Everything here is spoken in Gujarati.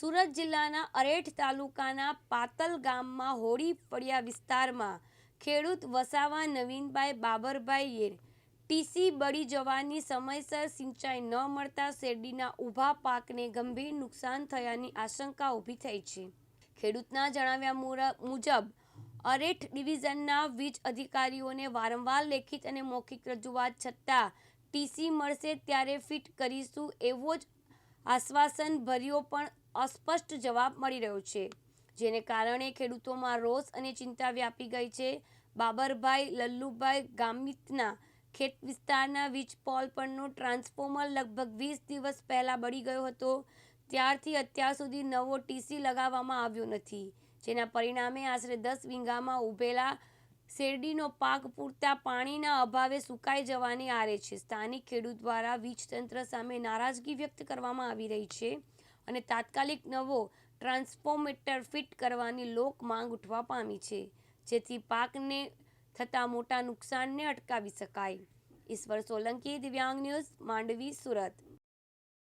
સુરત જિલ્લાના અરેઠ તાલુકાના પાતલ ગામમાં હોળી ફળિયા વિસ્તારમાં ખેડૂત વસાવા નવીનભાઈ બાબરભાઈએ ટીસી બળી જવાની સમયસર સિંચાઈ ન મળતા શેરડીના ઊભા પાકને ગંભીર નુકસાન થયાની આશંકા ઊભી થઈ છે. ખેડૂતના જણાવ્યા મુજબ, અરેઠ ડિવિઝનના વીજ અધિકારીઓને વારંવાર લેખિત અને મૌખિક રજૂઆત છતાં ટીસી મળશે ત્યારે ફિટ કરીશું એવો જ આશ્વાસન ભર્યો પણ અસ્પષ્ટ જવાબ મળી રહ્યો છે, જેને કારણે ખેડૂતોમાં રોષ અને ચિંતા વ્યાપી ગઈ છે. બાબરભાઈ લલ્લુભાઈ ગામિતના ખેત વિસ્તારના વીજ પોલ પરનો ટ્રાન્સફોર્મર લગભગ વીસ દિવસ પહેલાં બળી ગયો હતો. ત્યારથી અત્યાર સુધી નવો ટીસી લગાવવામાં આવ્યો નથી, જેના પરિણામે આશરે દસ વીંગામાં ઊભેલા શેરડીનો પાક પૂરતા પાણીના અભાવે સુકાઈ જવાની આરે છે. સ્થાનિક ખેડૂત દ્વારા વીજ તંત્ર સામે નારાજગી વ્યક્ત કરવામાં આવી રહી છે અને તાત્કાલિક નવો ટ્રાન્સફોર્મેટર ફિટ કરવાની લોક માંગ ઉઠવા પામી છે, જેથી પાકને થતા મોટા નુકસાનને અટકાવી શકાય. ઈશ્વર સોલંકી, દિવ્યાંગ ન્યૂઝ, માંડવી, સુરત.